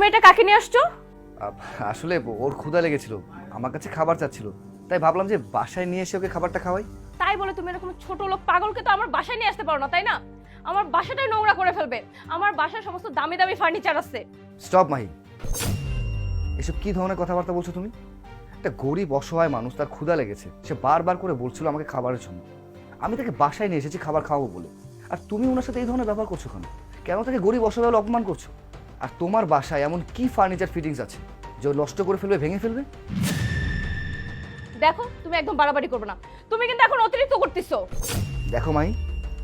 তুমি এটা কাকে নিয়ে আসছো? আসলে ওর ক্ষুধা লেগেছিল আমার কাছে খাবার চাচ্ছিল। তাই ভাবলাম যে বাসায় নিয়ে এসে ওকে খাবারটা খাওয়াই। তাই বলে তুমি এরকম ছোট লোক পাগলকে তো আমার বাসায় নিয়ে আসতে পারো না তাই না? আমার বাসাটাই নোংরা করে ফেলবে। আমার বাসায় সমস্ত দামি দামি ফার্নিচার আছে। স্টপ মাহি। এসব কি ধরনের কথাবার্তা বলছো তুমি? একটা গরিব অসহায় মানুষ তার ক্ষুধা লেগেছে। সে বারবার করে বলছিল আমাকে খাবারের জন্য। আমি তাকে বাসায় নিয়ে এসেছি খাবার খাওয়াবো বলে। আর তুমি ওনার সাথে এই ধরনের ব্যবহার করছ কেন? কেন তাকে গরিব অসহায় বলে অপমান করছ? আর তোমার বাসায় এমন কি ফার্নিচার ফিটিংস আছে? যে ও নষ্ট করে ফেলবে ভেঙে ফেলবে? দেখো তুমি একদম বাড়াবাড়ি করবে না। তুমি কিন্তু এখন অতিরিক্ত করতেছো। দেখো মাই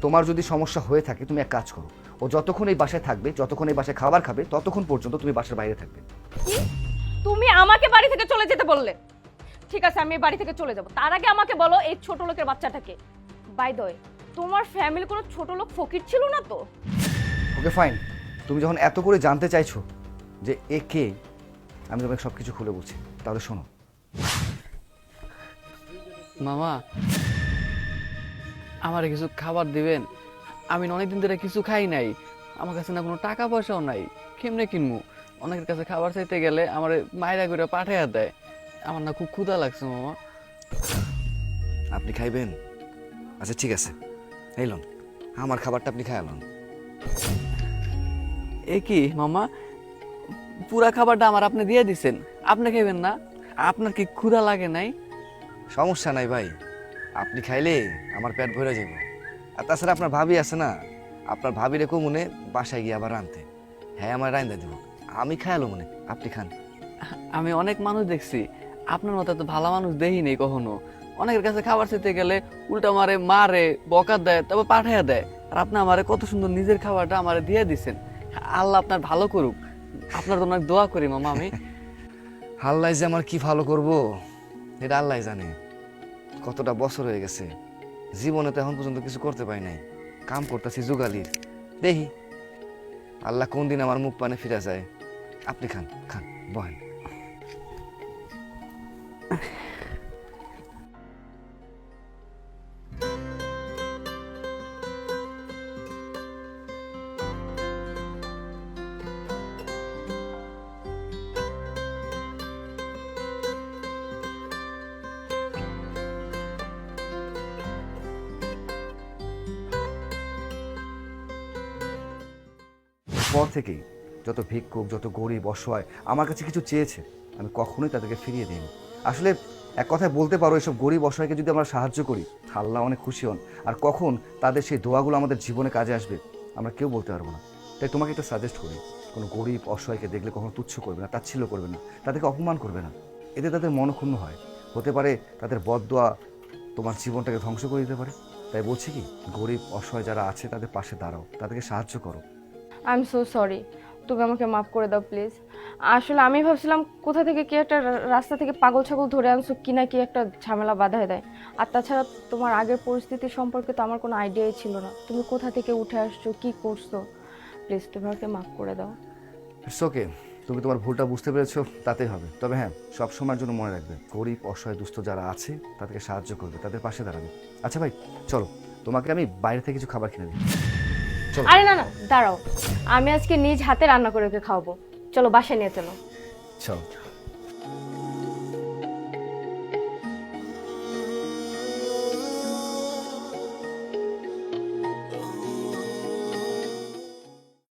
তোমার যদি সমস্যা হয়ে থাকে তুমি এক কাজ করো। ও যতক্ষণ এই বাসায় থাকবে যতক্ষণ এই বাসায় খাবার খাবে ততক্ষণ পর্যন্ত তুমি বাসার বাইরে থাকবে। কি? তুমি আমাকে বাড়ি থেকে চলে যেতে বললে? ঠিক আছে আমি বাড়ি থেকে চলে যাব। তার আগে আমাকে বলো এই ছোট লোকের বাচ্চাটাকে। বাই দয় তোমার ফ্যামিলি কোনো ছোট লোক ফকির ছিল না তো? ওকে ফাইন তুমি যখন এত করে জানতে চাইছো যে এ কে আমি তোমাকে সব কিছু খুলে বলছি। তাহলে শোনো। মামা আমার কিছু খাবার দিবেন? আমি না অনেকদিন ধরে কিছু খাই নাই। আমার কাছে না কোনো টাকা পয়সাও নাই। কেমনে কিনবো? অনেকের কাছে খাবার চাইতে গেলে আমার মায়েরা করে পাঠাইয়া দেয়। আমার না খুব ক্ষুধা লাগছে মামা। আপনি খাইবেন? আচ্ছা ঠিক আছে। এই লন আমার খাবারটা আপনি খাইলাম এ কি মামা? পুরা খাবারটা আমার আপনি দিয়ে দিছেন। আপনি খাইবেন না? আপনার কি ক্ষুধা লাগে নাই? সমস্যা নাই ভাই। আপনি খাইলে আমার পেট ভরে যাব আর তাছাড়া আপনার ভাবি আছে না? আপনার ভাবি রেখো মনে বাসায় গিয়ে আবার রানতে হ্যাঁ আমার রান্দা দেবো। আমি খাইলো মনে। আপনি খান। আমি অনেক মানুষ দেখছি। আপনার মতো তো ভালো মানুষ দেই নেই কখনো। অনেকের কাছে খাবার খেতে গেলে উল্টা মারে মারে বকা দেয় তারপর পাঠাইয়া দেয়। আর আপনি আমারে কত সুন্দর নিজের খাবারটা আমারে দিয়ে দিছেন। আল্লাহ আপনার ভালো করুক। আপনার অনেক দোয়া করি, মামা, আমি। আল্লাহ যে আমার কি ভালো করব, এটা আল্লাহ জানে। কতটা বছর হয়ে গেছে, জীবনে তো এখন পর্যন্ত কিছু করতে পারি নাই। কাম করতেছি যুগালির দেখি, আল্লাহ কোন দিন আমার মুখ পানে ফিরে যায়। আপনি খান খান, বহেন। পর থেকেই যত ভিক্ষুক, যত গরিব, অসহায় আমার কাছে কিছু চেয়েছে, আমি কখনোই তাদেরকে ফিরিয়ে দিইনি। আসলে এক কথায় বলতে পারো, এসব গরিব, অসহায়কে যদি আমরা সাহায্য করি, আল্লাহ অনেক খুশি হন। আর কখন তাদের সেই দোয়াগুলো আমাদের জীবনে কাজে আসবে, আমরা কেউ বলতে পারব না। তাই তোমাকে একটা সাজেস্ট করি, কোনো গরিব, অসহায়কে দেখলে কখনো তুচ্ছ করবে না, তাচ্ছিল্য করবে না, তাদেরকে অপমান করবে না। এতে তাদের মনক্ষুণ্ণ হয়। হতে পারে তাদের বদদোয়া তোমার জীবনটাকে ধ্বংস করে দিতে পারে। তাই বলছি কি, গরিব, অসহায় যারা আছে তাদের পাশে দাঁড়াও, তাদেরকে সাহায্য করো। আই এম সো সরি তুমি আমাকে মাফ করে দাও প্লিজ আসলে আমি ভাবছিলাম কোথা থেকে কি একটা রাস্তা থেকে পাগল ছাগল ধরে আনছো, কি না কি একটা ঝামেলা বাধায় দেয়। আর তাছাড়া তোমার আগের পরিস্থিতি সম্পর্কে তো আমার কোনো আইডিয়াই ছিল না। তুমি কোথা থেকে উঠে আসছো, কি করছ? প্লিজ তুমি আমাকে মাফ করে দাও। ইটস ওকে তুমি তোমার ভুলটা বুঝতে পেরেছ, তাতেই হবে। তবে হ্যাঁ সব সময়ের জন্য মনে রাখবে, গরিব, অসহায়, দুস্থ যারা আছে, তাদেরকে সাহায্য করবে, তাদের পাশে দাঁড়াবে। আচ্ছা ভাই, চলো, তোমাকে আমি বাইরে থেকে কিছু খাবার কিনে দিই। আরে না না দাঁড়াও। আমি আজকে নিজ হাতে রান্না করে ওকে খাওয়াবো। চলো বাসায় নিয়ে চলো। চলো।